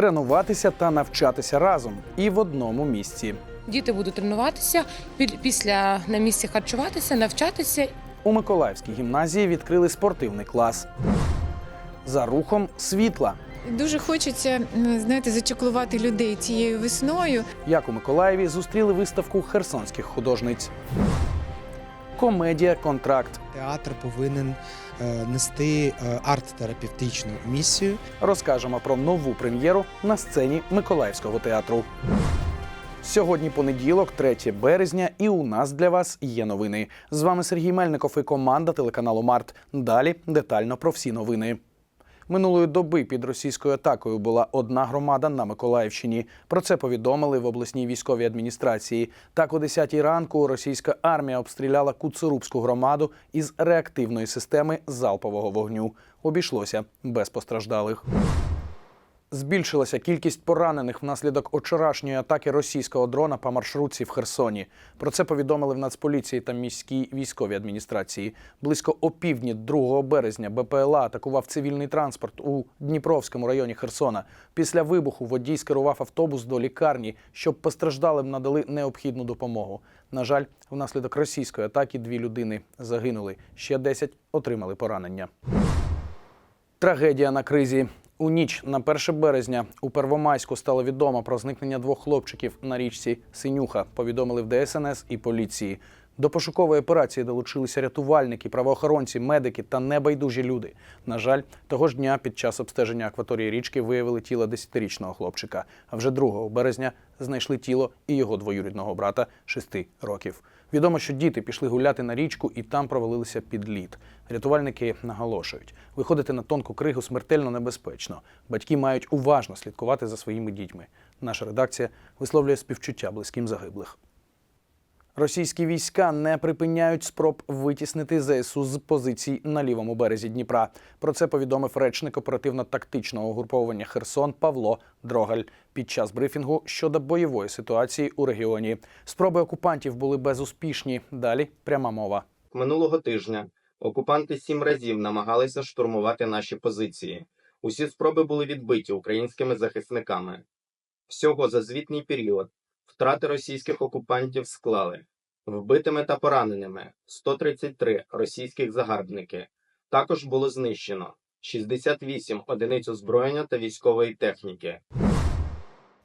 тренуватися та навчатися разом і в одному місці. Діти будуть тренуватися, пі- після на місці харчуватися, навчатися У Миколаївській гімназії відкрили спортивний клас. За рухом світла. Дуже хочеться знаєте, зачеклувати людей цією весною. Як у Миколаєві зустріли виставку херсонських художниць. Комедія Контракт. Театр повинен нести е, арт-терапевтичну місію. Розкажемо про нову прем'єру на сцені Миколаївського театру. Сьогодні понеділок, 3 березня, і у нас для вас є новини. З вами Сергій Мельников і команда телеканалу Март. Далі детально про всі новини. Минулої доби під російською атакою була одна громада на Миколаївщині. Про це повідомили в обласній військовій адміністрації. Так, о 10 ранку російська армія обстріляла Куцерубську громаду із реактивної системи залпового вогню. Обійшлося без постраждалих. Збільшилася кількість поранених внаслідок вчорашньої атаки російського дрона по маршрутці в Херсоні. Про це повідомили в Нацполіції та міській військовій адміністрації. Близько опівдні 2 березня БПЛА атакував цивільний транспорт у Дніпровському районі Херсона. Після вибуху водій скерував автобус до лікарні, щоб постраждалим надали необхідну допомогу. На жаль, внаслідок російської атаки дві людини загинули. Ще 10 отримали поранення. Трагедія на кризі. У ніч на 1 березня у Первомайську стало відомо про зникнення двох хлопчиків на річці Синюха. Повідомили в ДСНС і поліції. До пошукової операції долучилися рятувальники, правоохоронці, медики та небайдужі люди. На жаль, того ж дня під час обстеження акваторії річки виявили тіло 10-річного хлопчика. А вже 2 березня знайшли тіло і його двоюрідного брата 6 років. Відомо, що діти пішли гуляти на річку і там провалилися під лід. Рятувальники наголошують, виходити на тонку кригу смертельно небезпечно. Батьки мають уважно слідкувати за своїми дітьми. Наша редакція висловлює співчуття близьким загиблих. Російські війська не припиняють спроб витіснити ЗСУ з позицій на лівому березі Дніпра. Про це повідомив речник оперативно-тактичного угруповання Херсон Павло Дрогаль під час брифінгу щодо бойової ситуації у регіоні. Спроби окупантів були безуспішні. Далі пряма мова. Минулого тижня окупанти сім разів намагалися штурмувати наші позиції. Усі спроби були відбиті українськими захисниками. Всього за звітний період втрати російських окупантів склали вбитими та пораненими 133 російських загарбники. Також було знищено 68 одиниць озброєння та військової техніки.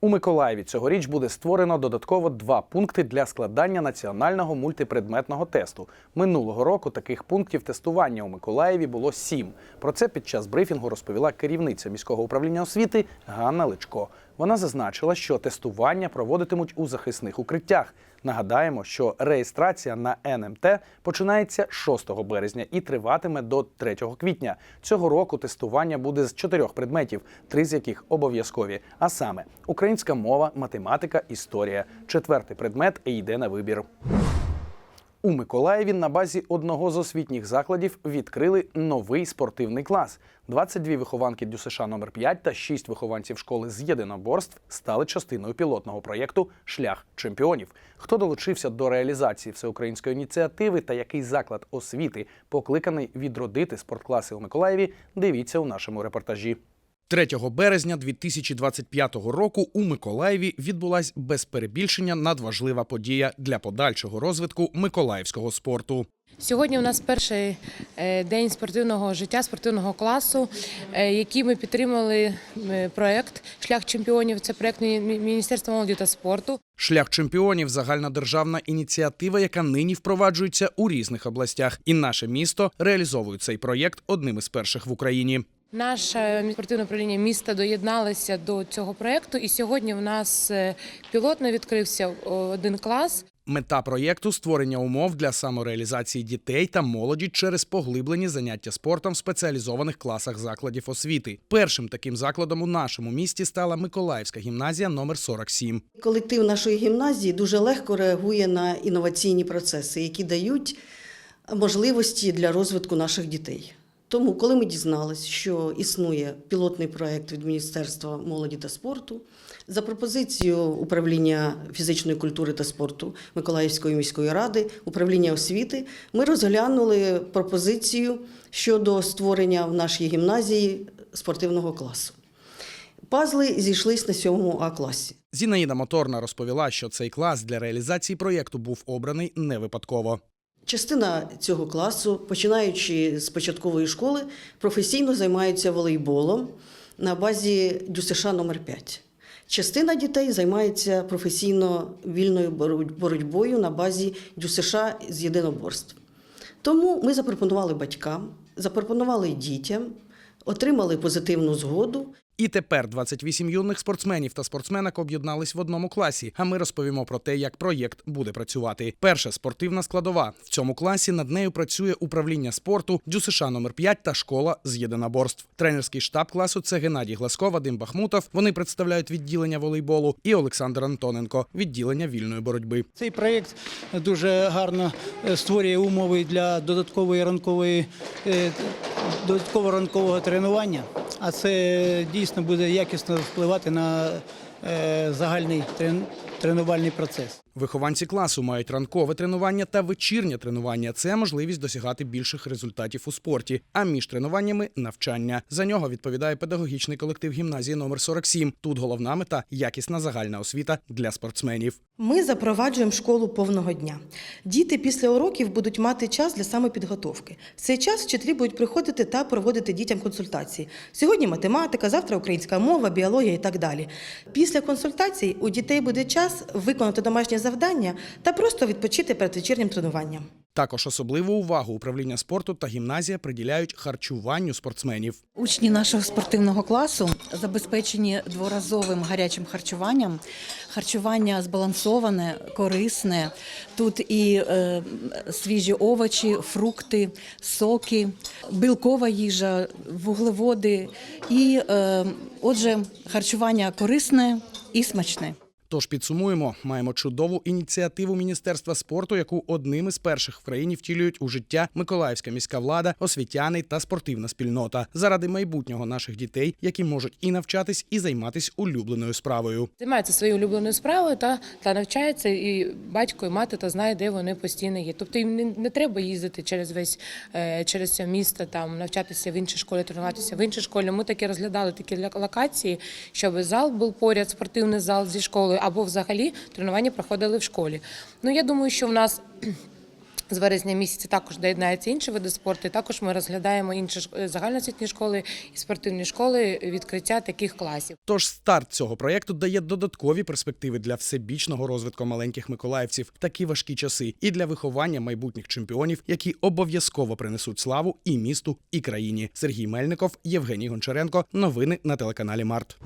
У Миколаєві цьогоріч буде створено додатково два пункти для складання національного мультипредметного тесту. Минулого року таких пунктів тестування у Миколаєві було сім. Про це під час брифінгу розповіла керівниця міського управління освіти Ганна Личко. Вона зазначила, що тестування проводитимуть у захисних укриттях. Нагадаємо, що реєстрація на НМТ починається 6 березня і триватиме до 3 квітня. Цього року тестування буде з чотирьох предметів, три з яких обов'язкові. А саме українська мова, математика, історія. Четвертий предмет йде на вибір. У Миколаєві на базі одного з освітніх закладів відкрили новий спортивний клас. 22 вихованки ДЮСШ номер 5 та 6 вихованців школи з єдиноборств стали частиною пілотного проєкту Шлях чемпіонів. Хто долучився до реалізації всеукраїнської ініціативи та який заклад освіти покликаний відродити спорткласи у Миколаєві, дивіться у нашому репортажі. 3 березня 2025 року у Миколаєві відбулась без перебільшення надважлива подія для подальшого розвитку миколаївського спорту. Сьогодні у нас перший е, день спортивного життя, спортивного класу, е, який ми підтримали проект Шлях чемпіонів. Це проект Мі- Мі- Міністерства молоді та спорту. Шлях чемпіонів загальнодержавна ініціатива, яка нині впроваджується у різних областях, і наше місто реалізовує цей проєкт одним із перших в Україні. Наше спортивне управління міста доєдналося до цього проекту, і сьогодні в нас е, пілотно відкрився один клас. Мета проєкту створення умов для самореалізації дітей та молоді через поглиблені заняття спортом в спеціалізованих класах закладів освіти. Першим таким закладом у нашому місті стала Миколаївська гімназія номер 47. Колектив нашої гімназії дуже легко реагує на інноваційні процеси, які дають можливості для розвитку наших дітей. Тому, коли ми дізналися, що існує пілотний проєкт від Міністерства молоді та спорту, за пропозицією управління фізичної культури та спорту Миколаївської міської ради, управління освіти, ми розглянули пропозицію щодо створення в нашій гімназії спортивного класу. Пазли зійшлись на сьомому А класі. Зінаїда Моторна розповіла, що цей клас для реалізації проєкту був обраний не випадково. Частина цього класу, починаючи з початкової школи, професійно займаються волейболом на базі ДЮСШ номер 5 Частина дітей займається професійно вільною боротьбою на базі ДЮСШ з єдиноборств. Тому ми запропонували батькам, запропонували дітям, отримали позитивну згоду І тепер 28 юних спортсменів та спортсменок об'єднались в одному класі. А ми розповімо про те, як проєкт буде працювати. Перша спортивна складова в цьому класі над нею працює управління спорту ДЮСШ номер 5 та школа з єдиноборств. Тренерський штаб класу це Геннадій Гласко, Вадим Бахмутов. Вони представляють відділення волейболу і Олександр Антоненко відділення вільної боротьби. Цей проєкт дуже гарно е, створює умови для додаткової ранкової е, додаткового ранкового тренування, а це дійсно буде якісно впливати на е, загальний тренувальний процес. Вихованці класу мають ранкове тренування та вечірнє тренування. Це можливість досягати більших результатів у спорті. А між тренуваннями навчання. За нього відповідає педагогічний колектив гімназії номер 47. Тут головна мета якісна загальна освіта для спортсменів. Ми запроваджуємо школу повного дня. Діти після уроків будуть мати час для самопідготовки. В цей час вчителі будуть приходити та проводити дітям консультації. Сьогодні математика, завтра українська мова, біологія і так далі. Після консультацій у дітей буде час виконати домашнє завдання та просто відпочити перед вечірнім тренуванням. Також особливу увагу управління спорту та гімназія приділяють харчуванню спортсменів. Учні нашого спортивного класу забезпечені дворазовим гарячим харчуванням. Харчування збалансоване, корисне. Тут і е, свіжі овочі, фрукти, соки, білкова їжа, вуглеводи. І, е, отже, харчування корисне і смачне. Тож підсумуємо, маємо чудову ініціативу Міністерства спорту, яку одним із перших в країні втілюють у життя Миколаївська міська влада, освітяни та спортивна спільнота заради майбутнього наших дітей, які можуть і навчатись, і займатись улюбленою справою. Займається своєю улюбленою справою та, та навчається, і батько, і мати та знає, де вони постійно є. Тобто їм не, не треба їздити через весь е, через все місто, там навчатися в іншій школі, тренуватися в іншій школі. Ми таки розглядали такі локації, щоб зал був поряд, спортивний зал зі школою, або взагалі тренування проходили в школі. Ну я думаю, що в нас. З вересня місяця також доєднаються інші види спорту. і Також ми розглядаємо інші е, загальноосвітні школи і спортивні школи відкриття таких класів. Тож старт цього проєкту дає додаткові перспективи для всебічного розвитку маленьких миколаївців в такі важкі часи і для виховання майбутніх чемпіонів, які обов'язково принесуть славу і місту, і країні. Сергій Мельников, Євгеній Гончаренко. Новини на телеканалі Март.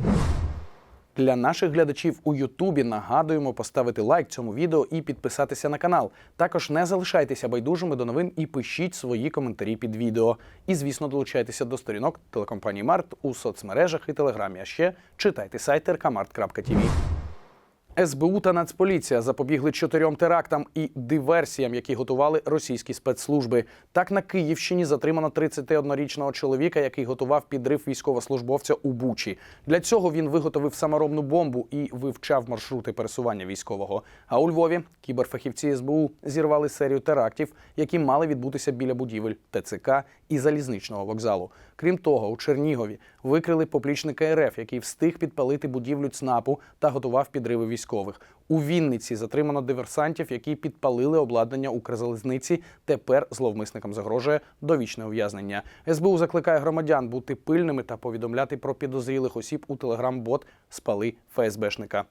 Для наших глядачів у Ютубі нагадуємо поставити лайк цьому відео і підписатися на канал. Також не залишайтеся байдужими до новин і пишіть свої коментарі під відео. І, звісно, долучайтеся до сторінок телекомпанії Март у соцмережах і телеграмі. А ще читайте сайт rkmart.tv. СБУ та Нацполіція запобігли чотирьом терактам і диверсіям, які готували російські спецслужби. Так на Київщині затримано 31-річного чоловіка, який готував підрив військовослужбовця у Бучі. Для цього він виготовив саморобну бомбу і вивчав маршрути пересування військового. А у Львові кіберфахівці СБУ зірвали серію терактів, які мали відбутися біля будівель ТЦК і залізничного вокзалу. Крім того, у Чернігові викрили поплічника РФ, який встиг підпалити будівлю ЦНАПу та готував підриви військових. У Вінниці затримано диверсантів, які підпалили обладнання Укрзалізниці. Тепер зловмисникам загрожує довічне ув'язнення. СБУ закликає громадян бути пильними та повідомляти про підозрілих осіб у телеграм-бот «Спали ФСБшника».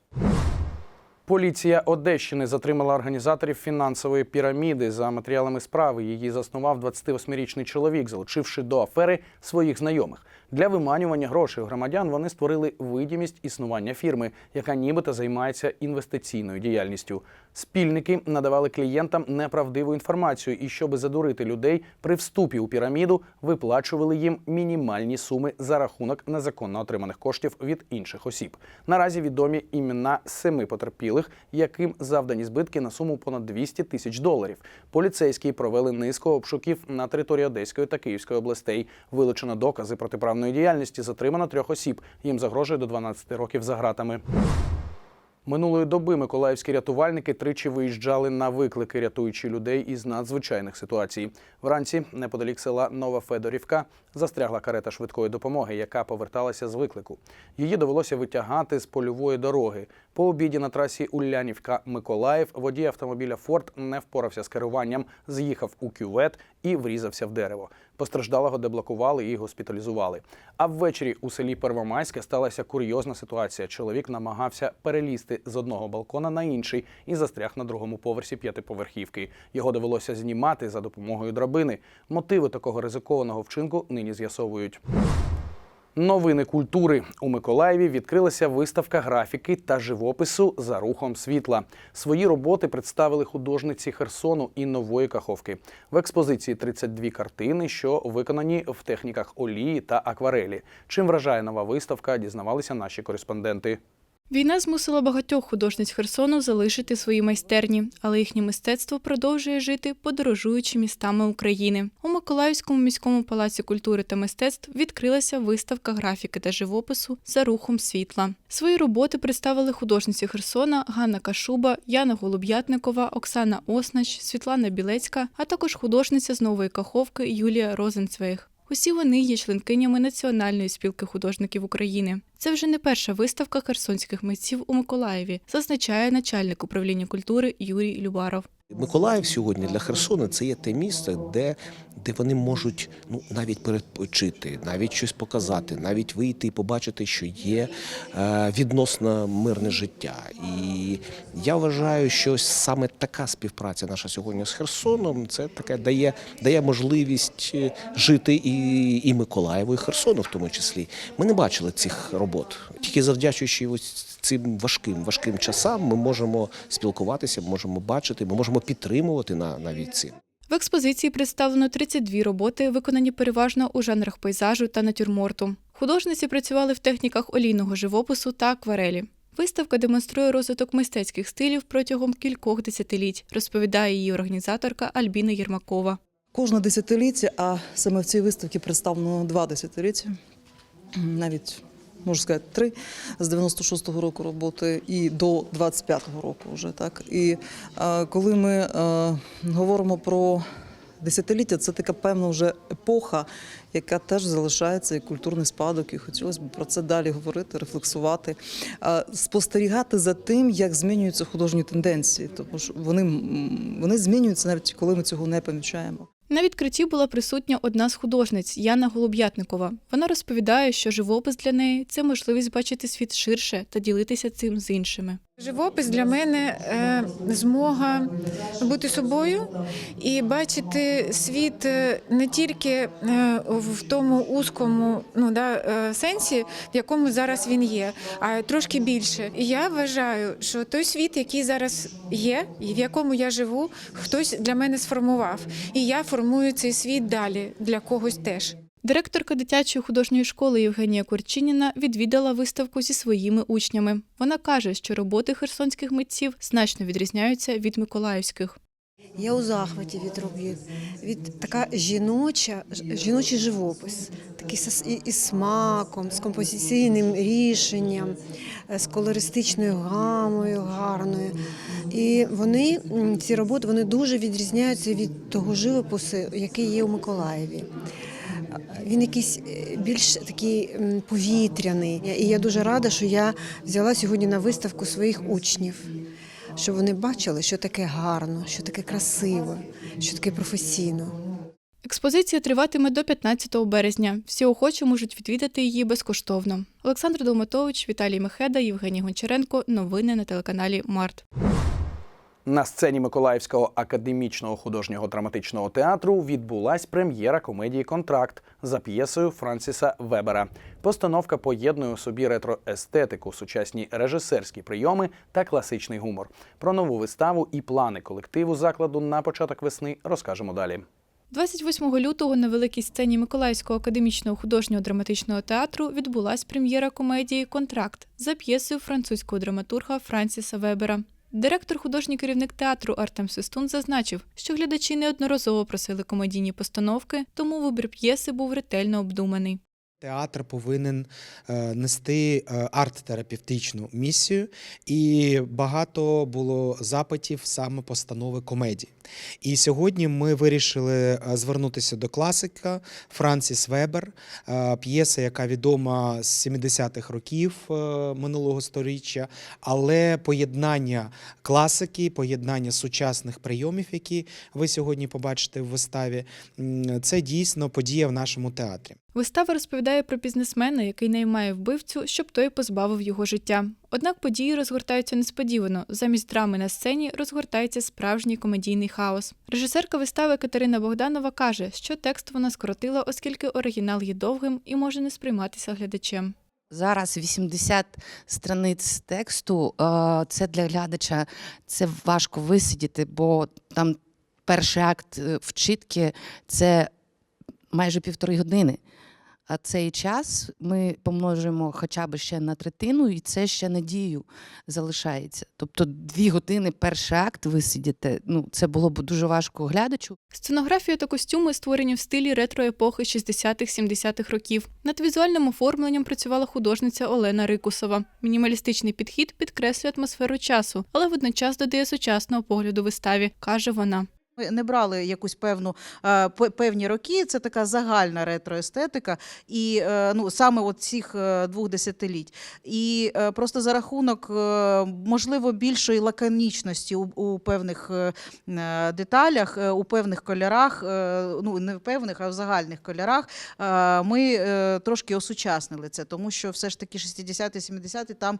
Поліція Одещини затримала організаторів фінансової піраміди за матеріалами справи. Її заснував 28-річний чоловік, залучивши до афери своїх знайомих. Для виманювання грошей у громадян вони створили видімість існування фірми, яка нібито займається інвестиційною діяльністю. Спільники надавали клієнтам неправдиву інформацію, і щоб задурити людей при вступі у піраміду, виплачували їм мінімальні суми за рахунок незаконно отриманих коштів від інших осіб. Наразі відомі імена семи потерпілих, яким завдані збитки на суму понад 200 тисяч доларів. Поліцейські провели низку обшуків на території Одеської та Київської областей. Вилучено докази протиправної діяльності. Затримано трьох осіб. Їм загрожує до 12 років за ґратами. Минулої доби миколаївські рятувальники тричі виїжджали на виклики, рятуючи людей із надзвичайних ситуацій. Вранці, неподалік села Нова Федорівка, застрягла карета швидкої допомоги, яка поверталася з виклику. Її довелося витягати з польової дороги. По обіді на трасі Ульянівка-Миколаїв водій автомобіля Форд не впорався з керуванням, з'їхав у кювет і врізався в дерево. Постраждалого деблокували і госпіталізували. А ввечері у селі Первомайське сталася курйозна ситуація. Чоловік намагався перелізти з одного балкона на інший і застряг на другому поверсі п'ятиповерхівки. Його довелося знімати за допомогою драбини. Мотиви такого ризикованого вчинку нині з'ясовують. Новини культури у Миколаєві відкрилася виставка графіки та живопису за рухом світла. Свої роботи представили художниці Херсону і Нової Каховки. В експозиції 32 картини, що виконані в техніках олії та акварелі. Чим вражає нова виставка, дізнавалися наші кореспонденти. Війна змусила багатьох художниць Херсону залишити свої майстерні, але їхнє мистецтво продовжує жити, подорожуючи містами України. У Миколаївському міському палаці культури та мистецтв відкрилася виставка графіки та живопису за рухом світла. Свої роботи представили художниці Херсона Ганна Кашуба, Яна Голуб'ятникова, Оксана Оснач, Світлана Білецька, а також художниця з нової каховки Юлія Розенцвейг. Усі вони є членкинями Національної спілки художників України. Це вже не перша виставка херсонських митців у Миколаєві, зазначає начальник управління культури Юрій Любаров. Миколаїв сьогодні для Херсона це є те місце, де, де вони можуть ну навіть передпочити, навіть щось показати, навіть вийти і побачити, що є е, відносно мирне життя. І я вважаю, що саме така співпраця наша сьогодні з Херсоном, це таке дає, дає можливість е, жити і, і Миколаєву, і Херсону в тому числі. Ми не бачили цих робот. Тільки завдячуючи ось цим важким важким часам, ми можемо спілкуватися, можемо бачити, ми можемо підтримувати на навіть цим. В експозиції представлено 32 роботи, виконані переважно у жанрах пейзажу та натюрморту. Художниці працювали в техніках олійного живопису та акварелі. Виставка демонструє розвиток мистецьких стилів протягом кількох десятиліть, розповідає її організаторка Альбіна Єрмакова. Кожне десятиліття, а саме в цій виставці представлено два десятиліття, навіть можу сказати три з 96-го року роботи і до 25-го року вже так. І е, коли ми е, говоримо про десятиліття, це така певна вже епоха, яка теж залишається як культурний спадок, і хотілося б про це далі говорити, рефлексувати, е, спостерігати за тим, як змінюються художні тенденції, тому що вони, вони змінюються навіть коли ми цього не помічаємо. На відкритті була присутня одна з художниць Яна Голуб'ятникова. Вона розповідає, що живопис для неї це можливість бачити світ ширше та ділитися цим з іншими. Живопис для мене е, змога бути собою і бачити світ е, не тільки е, в тому узкому ну, да, сенсі, в якому зараз він є, а трошки більше. І я вважаю, що той світ, який зараз є, і в якому я живу, хтось для мене сформував. І я формую цей світ далі для когось теж. Директорка дитячої художньої школи Євгенія Курчиніна відвідала виставку зі своїми учнями. Вона каже, що роботи херсонських митців значно відрізняються від миколаївських. Я у захваті від робіт, від така жіноча, жіночий живопис, такий і- із смаком, з композиційним рішенням, е, з колористичною гамою гарною. І вони, ці роботи, вони дуже відрізняються від того живопису, який є у Миколаєві. Він якийсь е, більш такий повітряний. І я дуже рада, що я взяла сьогодні на виставку своїх учнів, щоб вони бачили, що таке гарно, що таке красиво, що таке професійно. Експозиція триватиме до 15 березня. Всі охочі можуть відвідати її безкоштовно. Олександр Долматович, Віталій Мехеда, Євгеній Гончаренко. Новини на телеканалі Март. На сцені Миколаївського академічного художнього драматичного театру відбулась прем'єра комедії Контракт за п'єсою Франсіса Вебера. Постановка поєднує у собі ретроестетику, сучасні режисерські прийоми та класичний гумор. Про нову виставу і плани колективу закладу на початок весни розкажемо далі. 28 лютого на великій сцені Миколаївського академічного художнього драматичного театру відбулась прем'єра комедії Контракт за п'єсою французького драматурга Франсіса Вебера. Директор художній керівник театру Артем Свистун зазначив, що глядачі неодноразово просили комедійні постановки, тому вибір п'єси був ретельно обдуманий. Театр повинен е, нести е, арт-терапевтичну місію, і багато було запитів саме постанови комедії. І сьогодні ми вирішили е, звернутися до класика Франсіс Вебер, п'єса, яка відома з 70-х років минулого сторіччя, але поєднання класики, поєднання сучасних прийомів, які ви сьогодні побачите в виставі, це дійсно подія в нашому театрі. Вистава розповідає про бізнесмена, який наймає вбивцю, щоб той позбавив його життя. Однак події розгортаються несподівано. Замість драми на сцені розгортається справжній комедійний хаос. Режисерка вистави Катерина Богданова каже, що текст вона скоротила, оскільки оригінал є довгим і може не сприйматися глядачем. Зараз 80 страниць тексту. Це для глядача це важко висидіти, бо там перший акт е, вчитки це майже півтори години. А цей час ми помножуємо хоча б ще на третину, і це ще надію залишається. Тобто дві години перший акт ви висидіти. Ну це було б дуже важко глядачу. Сценографія та костюми створені в стилі ретро-епохи 60-х-70-х років. Над візуальним оформленням працювала художниця Олена Рикусова. Мінімалістичний підхід підкреслює атмосферу часу, але водночас додає сучасного погляду виставі, каже вона. Ми не брали якусь певну е, певні роки. Це така загальна ретроестетика, і е, ну саме от цих е, двох десятиліть. І просто за рахунок можливо більшої лаконічності у, у певних деталях, у певних кольорах, ну не в певних, а в загальних кольорах. Ми трошки осучаснили це, тому що все ж таки 60-ті, 70-ті там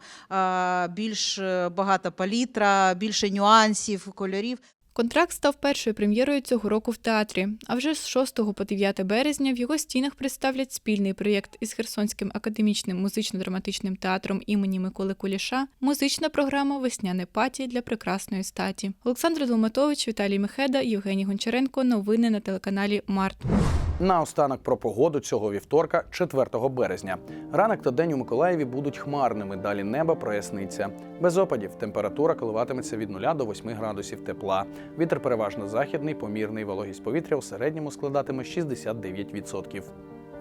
більш багата палітра, більше нюансів, кольорів. Контракт став першою прем'єрою цього року в театрі. А вже з 6 по 9 березня в його стінах представлять спільний проєкт із Херсонським академічним музично-драматичним театром імені Миколи Куліша. Музична програма Весняне паті для прекрасної статі. Олександр Долматович, Віталій Мехеда, Євгеній Гончаренко. Новини на телеканалі Март. Наостанок про погоду цього вівторка, 4 березня. Ранок та день у Миколаєві будуть хмарними. Далі небо проясниться. Без опадів температура коливатиметься від 0 до 8 градусів тепла. Вітер переважно західний, помірний вологість повітря у середньому складатиме 69%.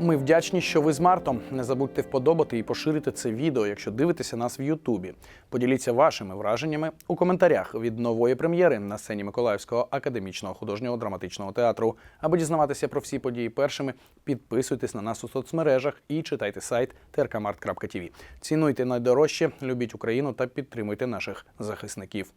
Ми вдячні, що ви з Мартом. Не забудьте вподобати і поширити це відео, якщо дивитеся нас в Ютубі. Поділіться вашими враженнями у коментарях від нової прем'єри на сцені Миколаївського академічного художнього драматичного театру. Аби дізнаватися про всі події першими, підписуйтесь на нас у соцмережах і читайте сайт trkmart.tv. Цінуйте найдорожче, любіть Україну та підтримуйте наших захисників.